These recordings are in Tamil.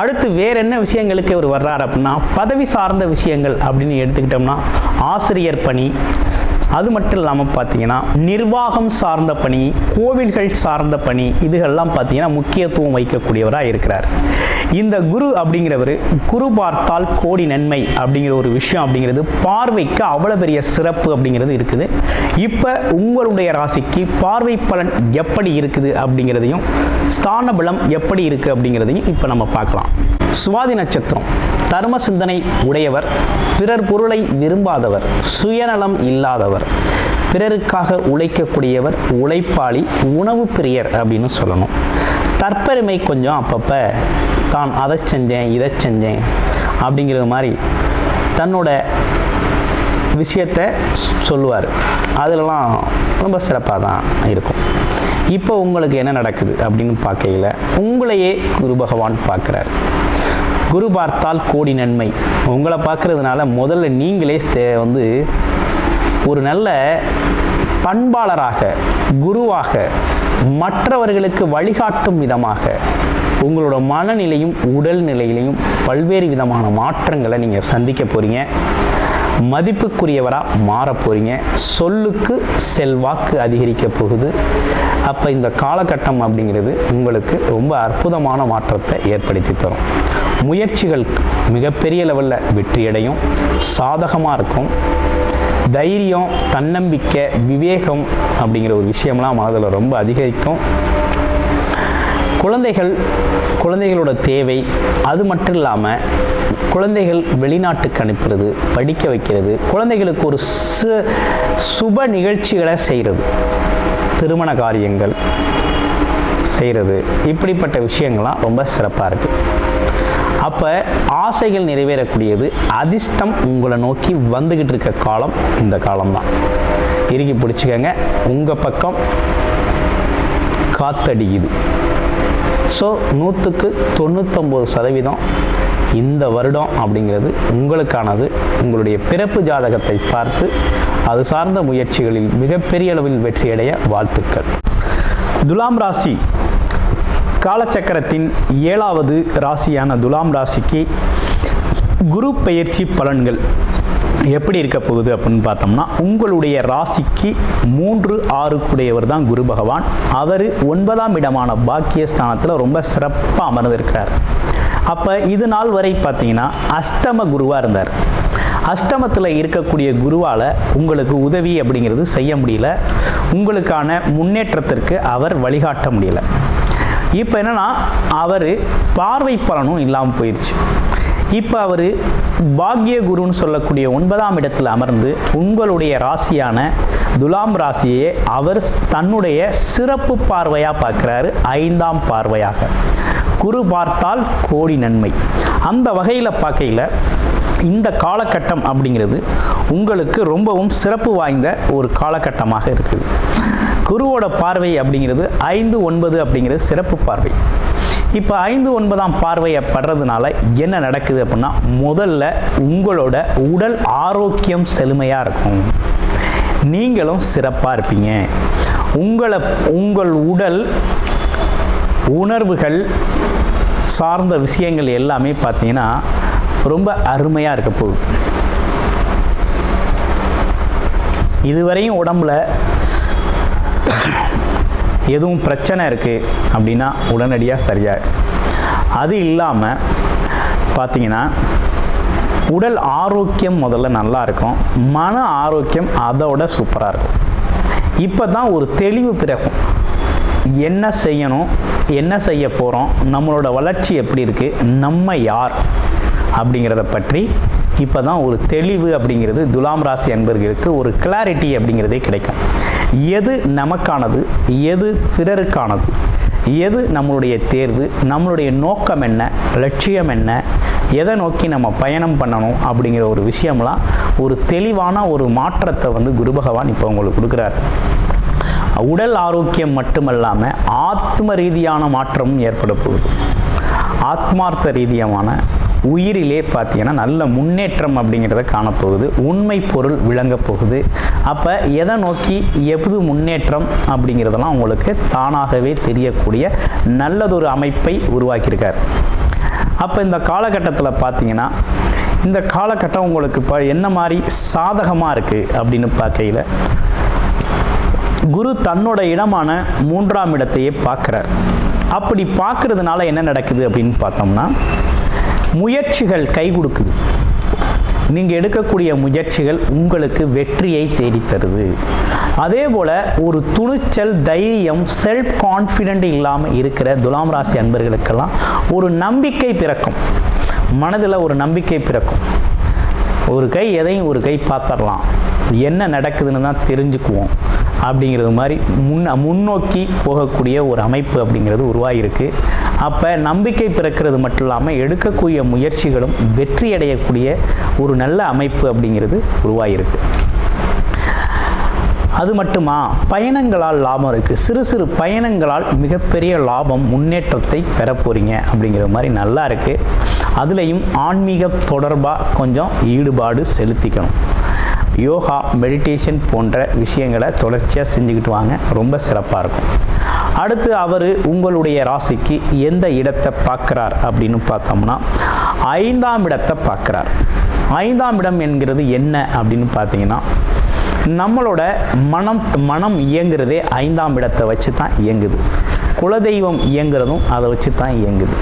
அடுத்து வேற என்ன விஷயங்களுக்கு அவர் வர்றார் அப்படின்னா பதவி சார்ந்த விஷயங்கள் அப்படின்னு எடுத்துக்கிட்டோம்னா ஆசிரியர் பணி. அது மட்டும் இல்லாமல் பார்த்தீங்கன்னா நிர்வாகம் சார்ந்த பணி கோவில்கள் சார்ந்த பணி இதுகள்லாம் பார்த்தீங்கன்னா முக்கியத்துவம் வைக்கக்கூடியவராக இருக்கிறார். இந்த குரு அப்படிங்கிறவர் குரு பார்த்தால் கோடி நன்மை அப்படிங்கிற ஒரு விஷயம் அப்படிங்கிறது பார்வைக்கு அவ்வளோ பெரிய சிறப்பு அப்படிங்கிறது இருக்குது. இப்போ உங்களுடைய ராசிக்கு பார்வை பலன் எப்படி இருக்குது அப்படிங்கிறதையும் ஸ்தான பலம் எப்படி இருக்குது அப்படிங்கிறதையும் இப்போ நம்ம பார்க்கலாம். சுவாதி நட்சத்திரம் தர்ம சிந்தனை உடையவர் பிறர் பொருளை விரும்பாதவர் சுயநலம் இல்லாதவர் பிறருக்காக உழைக்கக்கூடியவர் உழைப்பாளி உணவு பிரியர் அப்படின்னு சொல்லணும். தற்பெருமை கொஞ்சம் அப்பப்போ தான் அதை செஞ்சேன் இதை செஞ்சேன் அப்படிங்கிற மாதிரி தன்னோட விஷயத்தை சொல்லுவார். அதிலலாம் ரொம்ப சிறப்பாக தான் இருக்கும். இப்போ உங்களுக்கு என்ன நடக்குது அப்படின்னு பார்க்கையில் உங்களையே குரு பகவான் பார்க்குறாரு. குரு பார்த்தால் கோடி நன்மை. உங்களை பார்க்கறதுனால முதல்ல நீங்களே தே- வந்து ஒரு நல்ல பண்பாளராக குருவாக மற்றவர்களுக்கு வழிகாட்டும் விதமாக உங்களோட மனநிலையும் உடல் நிலையிலையும் பல்வேறு விதமான மாற்றங்களை நீங்கள் சந்திக்க போகிறீங்க மதிப்புக்குரியவராக மாற போகிறீங்க சொல்லுக்கு செல்வாக்கு அதிகரிக்க போகுது. அப்போ இந்த காலகட்டம் அப்படிங்கிறது உங்களுக்கு ரொம்ப அற்புதமான மாற்றத்தை ஏற்படுத்தி தரும். முயற்சிகள் மிகப்பெரிய லெவலில் வெற்றியடையும். சாதகமாக இருக்கும். தைரியம் தன்னம்பிக்கை விவேகம் அப்படிங்கிற ஒரு விஷயம்லாம் மனதில் ரொம்ப அதிகரிக்கும். குழந்தைகள் குழந்தைகளோட தேவை அது மட்டும் இல்லாமல் குழந்தைகள் வெளிநாட்டுக்கு அனுப்புறது படிக்க வைக்கிறது குழந்தைகளுக்கு ஒரு சு சுப நிகழ்ச்சிகளை செய்கிறது. திருமண காரியங்கள் செய்கிறது. இப்படிப்பட்ட விஷயங்கள்லாம் ரொம்ப சிறப்பாக இருக்குது அப்போ ஆசைகள் நிறைவேறக்கூடியது அதிர்ஷ்டம் உங்களை நோக்கி வந்துக்கிட்டு இருக்க காலம் இந்த காலம்தான். இறுக்கி பிடிச்சிக்கங்க. உங்கள் பக்கம் காத்தடிக்குது. ஸோ நூற்றுக்கு தொண்ணூத்தொம்பது சதவீதம் இந்த வருடம் அப்படிங்கிறது உங்களுக்கானது. உங்களுடைய பிறப்பு ஜாதகத்தை பார்த்து அது சார்ந்த முயற்சிகளில் மிகப்பெரிய அளவில் வெற்றியடைய வாழ்த்துக்கள். துலாம் ராசி. காலச்சக்கரத்தின் ஏழாவது ராசியான துலாம் ராசிக்கு குரு பெயர்ச்சி பலன்கள். எப்படி இருக்க போகுது அப்படின்னு பார்த்தோம்னா உங்களுடைய ராசிக்கு மூன்று ஆறுக்குடையவர் தான் குரு பகவான். அவர் ஒன்பதாம் இடமான பாக்கியஸ்தானத்தில் ரொம்ப சிறப்பாக அமர்ந்திருக்கிறார். அப்போ இது நாள் வரை பார்த்தீங்கன்னா அஷ்டம குருவாக இருந்தார். அஷ்டமத்தில் இருக்கக்கூடிய குருவால் உங்களுக்கு உதவி அப்படிங்கிறது செய்ய முடியல. உங்களுக்கான முன்னேற்றத்திற்கு அவர் வழிகாட்ட முடியல. இப்போ என்னென்னா அவர் பார்வை பலனும் இல்லாமல் போயிடுச்சு இப்போ அவர் பாக்ய குருன்னு சொல்லக்கூடிய ஒன்பதாம் இடத்தில் அமர்ந்து உங்களுடைய ராசியான துலாம் ராசியை அவர் தன்னுடைய சிறப்பு பார்வையாக பார்க்குறாரு ஐந்தாம் பார்வையாக. குரு பார்த்தால் கோடி நன்மை. அந்த வகையில் பார்க்கையில் இந்த காலகட்டம் அப்படிங்கிறது உங்களுக்கு ரொம்பவும் சிறப்பு வாய்ந்த ஒரு காலகட்டமாக இருக்குது. குருவோட பார்வை அப்படிங்கிறது ஐந்து ஒன்பது அப்படிங்கிறது சிறப்பு பார்வை. இப்போ ஐந்து ஒன்பதாம் பார்வையை படுறதுனால என்ன நடக்குது அப்படின்னா முதல்ல உங்களோட உடல் ஆரோக்கியம் செழுமையாக இருக்கும். நீங்களும் சிறப்பாக இருப்பீங்க. உங்களை உங்கள் உடல் உணர்வுகள் சார்ந்த விஷயங்கள் எல்லாமே பார்த்தீங்கன்னா ரொம்ப அருமையாக இருக்க போகுது. இதுவரையும் உடம்புல எதுவும் பிரச்சனை இருக்குது அப்படின்னா உடனடியாக சரியாக அது இல்லாமல் பார்த்தீங்கன்னா உடல் ஆரோக்கியம் முதல்ல நல்லா இருக்கும். மன ஆரோக்கியம் அதோட சூப்பராக இருக்கும். இப்போ தான் ஒரு தெளிவு பிறக்கும். என்ன செய்யணும் என்ன செய்ய போகிறோம் நம்மளோட வளர்ச்சி எப்படி இருக்குது நம்ம யார் அப்படிங்கிறத பற்றி இப்போ தான் ஒரு தெளிவு அப்படிங்கிறது துலாம் ராசி அன்பர்களுக்கு ஒரு கிளாரிட்டி அப்படிங்கிறதே கிடைக்கும். எது நமக்கானது எது பிறருக்கானது எது நம்மளுடைய தேர்வு நம்மளுடைய நோக்கம் என்ன லட்சியம் என்ன எதை நோக்கி நம்ம பயணம் பண்ணணும் அப்படிங்கிற ஒரு விஷயம்லாம் ஒரு தெளிவான ஒரு மாற்றத்தை வந்து குரு பகவான் இப்போ உங்களுக்கு கொடுக்குறாரு. உடல் ஆரோக்கியம் மட்டுமல்லாமல் ஆத்ம ரீதியான மாற்றமும் ஏற்பட போகுது. ஆத்மார்த்த ரீதியமான உயிரிலே பார்த்தீங்கன்னா நல்ல முன்னேற்றம் அப்படிங்கிறத காணப்போகுது. உண்மை பொருள் விளங்க போகுது. அப்போ எதை நோக்கி எது முன்னேற்றம் அப்படிங்கிறதெல்லாம் உங்களுக்கு தானாகவே தெரியக்கூடிய நல்லதொரு அமைப்பை உருவாக்கியிருக்கார். அப்போ இந்த காலகட்டத்தில் பார்த்தீங்கன்னா இந்த காலகட்டம் உங்களுக்கு இப்போ என்ன மாதிரி சாதகமாக இருக்குது அப்படின்னு பார்க்கையில் குரு தன்னோட இடமான மூன்றாம் இடத்தையே பார்க்குறார். அப்படி பார்க்கறதுனால என்ன நடக்குது அப்படின்னு பார்த்தோம்னா முயற்சிகள் கை கொடுக்குது. நீங்கள் எடுக்கக்கூடிய முயற்சிகள் உங்களுக்கு வெற்றியை தேடித்தருது. அதே போல் ஒரு துணிச்சல் தைரியம் செல்ஃப் கான்ஃபிடென்ட் இல்லாமல் இருக்கிற துலாம் ராசி அன்பர்களுக்கெல்லாம் ஒரு நம்பிக்கை பிறக்கும். மனதில் ஒரு நம்பிக்கை பிறக்கும். ஒரு கை எதையும் ஒரு கை பார்த்துடலாம். என்ன நடக்குதுன்னு தான் தெரிஞ்சுக்குவோம். அப்படிங்கிறது மாதிரி முன் முன்னோக்கி போகக்கூடிய ஒரு அமைப்பு அப்படிங்கிறது உருவாகிருக்கு அப்போ நம்பிக்கை பிறக்கிறது மட்டும் இல்லாமல் எடுக்கக்கூடிய முயற்சிகளும் வெற்றி அடையக்கூடிய ஒரு நல்ல அமைப்பு அப்படிங்கிறது உருவாகிருக்கு அது மட்டுமா? பயணங்களால் லாபம் இருக்குது சிறு சிறு பயணங்களால் மிகப்பெரிய லாபம் முன்னேற்றத்தை பெற போகிறீங்க அப்படிங்கிற மாதிரி நல்லா இருக்குது அதுலேயும் ஆன்மீக தொடர்பாக கொஞ்சம் ஈடுபாடு செலுத்திக்கணும். யோகா மெடிடேஷன் போன்ற விஷயங்களை தொடர்ச்சியாக செஞ்சுக்கிட்டு வாங்க. ரொம்ப சிறப்பாக இருக்கும். அடுத்து அவர் உங்களுடைய ராசிக்கு எந்த இடத்தை பார்க்குறார் அப்படின்னு பார்த்தோம்னா ஐந்தாம் இடத்தை பார்க்குறார். ஐந்தாம் இடம் என்கிறது என்ன அப்படின்னு பார்த்தீங்கன்னா நம்மளோட மனம் மனம் இயங்குறதே ஐந்தாம் இடத்தை வச்சு தான் இயங்குது. குலதெய்வம் இயங்குறதும் அதை வச்சு தான் இயங்குது.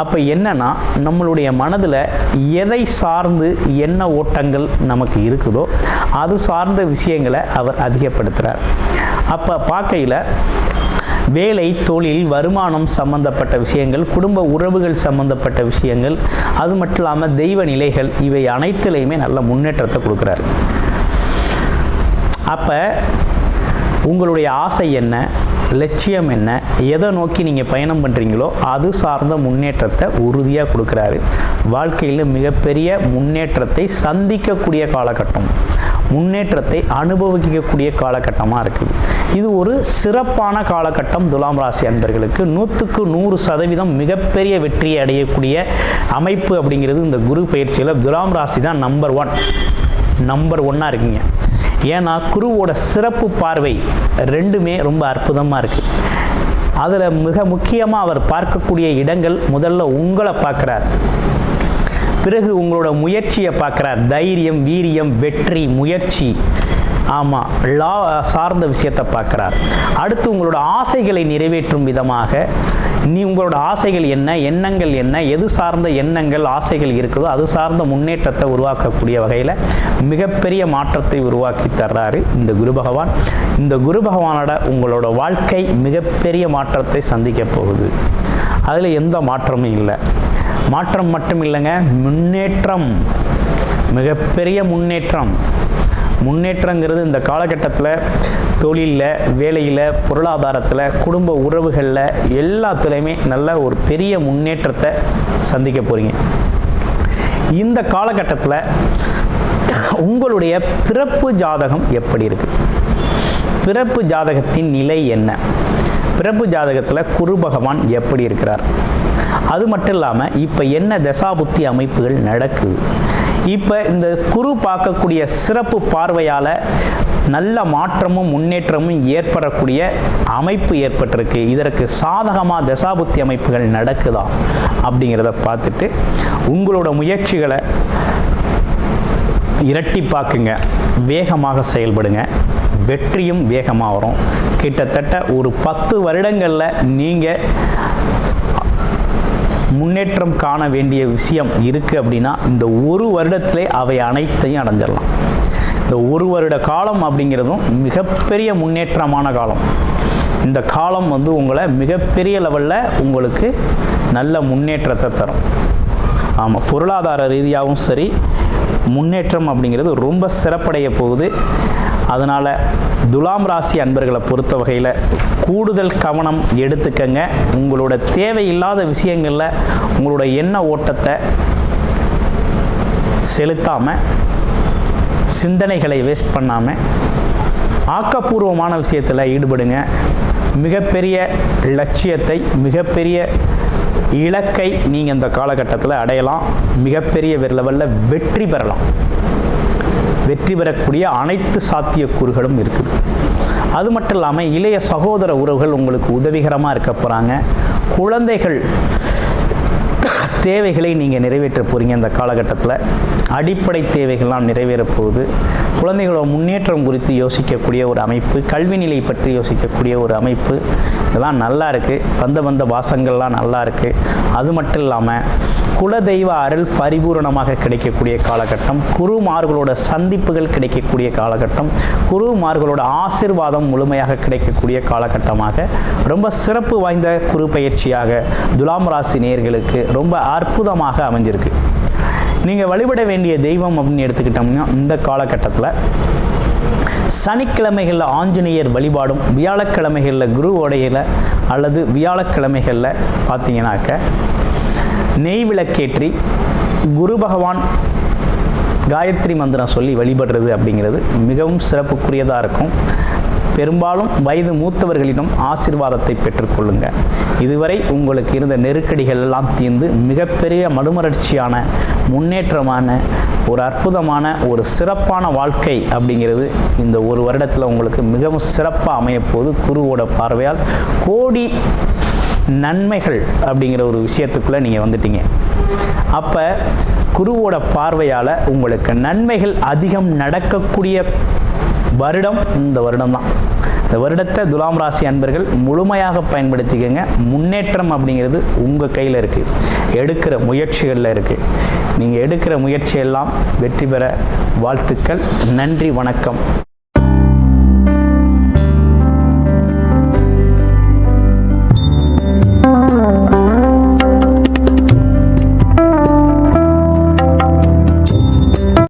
அப்போ என்னன்னா நம்மளுடைய மனதில் எதை சார்ந்து என்ன ஓட்டங்கள் நமக்கு இருக்குதோ அது சார்ந்த விஷயங்களை அவர் அதிகப்படுத்துகிறார் அப்போ பார்க்கையில் வேலை தொழில் வருமானம் சம்பந்தப்பட்ட விஷயங்கள் குடும்ப உறவுகள் சம்பந்தப்பட்ட விஷயங்கள் அது மட்டும் இல்லாமல் தெய்வ நிலைகள் இவை அனைத்துலேயுமே நல்ல முன்னேற்றத்தை கொடுக்குறாரு. அப்போ உங்களுடைய ஆசை என்ன லட்சியம் என்ன எதை நோக்கி நீங்கள் பயணம் பண்ணுறீங்களோ அது சார்ந்த முன்னேற்றத்தை உறுதியாக கொடுக்குறாரு. வாழ்க்கையில் மிகப்பெரிய முன்னேற்றத்தை சந்திக்கக்கூடிய காலகட்டம். முன்னேற்றத்தை அனுபவிக்கக்கூடிய காலகட்டமாக இருக்குது இது ஒரு சிறப்பான காலகட்டம் துலாம் ராசி அன்பர்களுக்கு. நூற்றுக்கு நூறு சதவீதம் மிகப்பெரிய வெற்றியை அடையக்கூடிய அமைப்பு அப்படிங்கிறது இந்த குரு பயிற்சியில் துலாம் ராசி தான் நம்பர் ஒன் நம்பர் ஒன்னாக இருக்கீங்க. ஏன்னா குருவோட சிறப்பு பார்வை ரெண்டுமே ரொம்ப அற்புதமாக இருக்குது அதில் மிக முக்கியமாக அவர் பார்க்கக்கூடிய இடங்கள் முதல்ல உங்களை பார்க்குறார். பிறகு உங்களோட முயற்சியை பார்க்குறார். தைரியம் வீரியம் வெற்றி முயற்சி. ஆமாம் லா சார்ந்த விஷயத்தை பார்க்குறார். அடுத்து உங்களோட ஆசைகளை நிறைவேற்றும் விதமாக நீ உங்களோட ஆசைகள் என்ன எண்ணங்கள் என்ன எது சார்ந்த எண்ணங்கள் ஆசைகள் இருக்குதோ அது சார்ந்த முன்னேற்றத்தை உருவாக்கக்கூடிய வகையில் மிகப்பெரிய மாற்றத்தை உருவாக்கி தர்றாரு இந்த குரு பகவான். இந்த குரு பகவானோட உங்களோட வாழ்க்கை மிகப்பெரிய மாற்றத்தை சந்திக்க போகுது. அதில் எந்த மாற்றமும் இல்லை. மாற்றம் மட்டும் இல்லைங்க முன்னேற்றம். மிகப்பெரிய முன்னேற்றம். முன்னேற்றங்கிறது இந்த காலகட்டத்தில் தொழிலில் வேலையில் பொருளாதாரத்தில் குடும்ப உறவுகளில் எல்லாத்துலேயுமே நல்ல ஒரு பெரிய முன்னேற்றத்தை சந்திக்க போகிறீங்க இந்த காலகட்டத்தில் உங்களுடைய பிறப்பு ஜாதகம் எப்படி இருக்குது பிறப்பு ஜாதகத்தின் நிலை என்ன? பிறப்பு ஜாதகத்தில் குரு பகவான் எப்படி இருக்கிறார்? அது மட்டும் இல்லாமல் இப்போ என்ன தசாபுத்தி அமைப்புகள் நடக்குது? இப்போ இந்த குரு பார்க்கக்கூடிய சிறப்பு பார்வையால் நல்ல மாற்றமும் முன்னேற்றமும் ஏற்படக்கூடிய அமைப்பு ஏற்பட்டிருக்கு. இதற்கு சாதகமாக தசாபுத்தி அமைப்புகள் நடக்குதா அப்படிங்கிறத பார்த்துட்டு உங்களோட முயற்சிகளை இரட்டிப்பாக்குங்க. வேகமாக செயல்படுங்க. வெற்றியும் வேகமாக வரும். கிட்டத்தட்ட ஒரு பத்து வருடங்களில் நீங்கள் முன்னேற்றம் காண வேண்டிய விஷயம் இருக்குது அப்படின்னா இந்த ஒரு வருடத்திலே அவை அனைத்தையும் அடைஞ்சிடலாம். இந்த ஒரு வருட காலம் அப்படிங்கிறதும் மிகப்பெரிய முன்னேற்றமான காலம். இந்த காலம் வந்து உங்களை மிகப்பெரிய லெவலில் உங்களுக்கு நல்ல முன்னேற்றத்தை தரும். ஆமாம் பொருளாதார ரீதியாகவும் சரி முன்னேற்றம் அப்படிங்கிறது ரொம்ப சிறப்படைய போகுது. அதனால் துலாம் ராசி அன்பர்களை பொறுத்த வகையில் கூடுதல் கவனம் எடுத்துக்கங்க. உங்களோட தேவையில்லாத விஷயங்களில் உங்களோட எண்ண ஓட்டத்தை செலுத்தாமல் சிந்தனைகளை வேஸ்ட் பண்ணாமல் ஆக்கப்பூர்வமான விஷயத்தில் ஈடுபடுங்க. மிகப்பெரிய லட்சியத்தை மிகப்பெரிய இலக்கை நீங்கள் இந்த காலகட்டத்தில் அடையலாம். மிகப்பெரிய லெவலில் வெற்றி பெறலாம். வெற்றி பெறக்கூடிய அனைத்து சாத்தியக்கூறுகளும் இருக்குது. அது மட்டும் இல்லாமல் இளைய சகோதர உறவுகள் உங்களுக்கு உதவிகரமாக இருக்க போகிறாங்க குழந்தைகள் தேவைகளை நீங்கள் நிறைவேற்ற போகிறீங்க இந்த காலகட்டத்தில். அடிப்படை தேவைகள்லாம் நிறைவேற போகுது. குழந்தைகளோட முன்னேற்றம் குறித்து யோசிக்கக்கூடிய ஒரு அமைப்பு கல்வி நிலை பற்றி யோசிக்கக்கூடிய ஒரு அமைப்பு. இதெல்லாம் நல்லா இருக்குது வந்த வந்த வாசங்கள்லாம் நல்லா இருக்குது அது மட்டும் இல்லாமல் குலதெய்வ அருள் பரிபூரணமாக கிடைக்கக்கூடிய காலகட்டம் குருமார்களோட சந்திப்புகள் கிடைக்கக்கூடிய காலகட்டம் குருமார்களோட ஆசிர்வாதம் முழுமையாக கிடைக்கக்கூடிய காலகட்டமாக ரொம்ப சிறப்பு வாய்ந்த குரு பயிற்சியாக துலாம் ராசி நேர்களுக்கு ரொம்ப அற்புதமாக அமைஞ்சிருக்கு. நீங்கள் வழிபட வேண்டிய தெய்வம் அப்படின்னு எடுத்துக்கிட்டோம்னா இந்த காலகட்டத்தில் சனிக்கிழமைகளில் ஆஞ்சநேயர் வழிபாடும் வியாழக்கிழமைகளில் குரு உடையில அல்லது வியாழக்கிழமைகளில் பார்த்தீங்கன்னாக்க நெய் விளக்கேற்றி குரு பகவான் காயத்ரி மந்திரம் சொல்லி வழிபடுறது அப்படிங்கிறது மிகவும் சிறப்புக்குரியதாக இருக்கும். பெரும்பாலும் வயது மூத்தவர்களிடம் ஆசிர்வாதத்தை பெற்றுக்கொள்ளுங்க. இதுவரை உங்களுக்கு இருந்த நெருக்கடிகள் எல்லாம் தீர்ந்து மிகப்பெரிய மறுமலர்ச்சியான முன்னேற்றமான ஒரு அற்புதமான ஒரு சிறப்பான வாழ்க்கை அப்படிங்கிறது இந்த ஒரு வருடத்தில் உங்களுக்கு மிகவும் சிறப்பாக அமையப்போது குருவோட பார்வையால் கோடி நன்மைகள் அப்படிங்கிற ஒரு விஷயத்துக்குள்ளே நீங்கள் வந்துட்டீங்க. அப்போ குருவோட பார்வையால் உங்களுக்கு நன்மைகள் அதிகம் நடக்கக்கூடிய வருடம் இந்த வருடம் தான் இந்த வருடத்தை துலாம் ராசி அன்பர்கள் முழுமையாக பயன்படுத்திக்கங்க. முன்னேற்றம் அப்படிங்கிறது உங்கள் கையில் இருக்குது எடுக்கிற முயற்சிகளில் இருக்குது நீங்கள் எடுக்கிற முயற்சியெல்லாம் வெற்றி பெற வாழ்த்துக்கள். நன்றி வணக்கம்.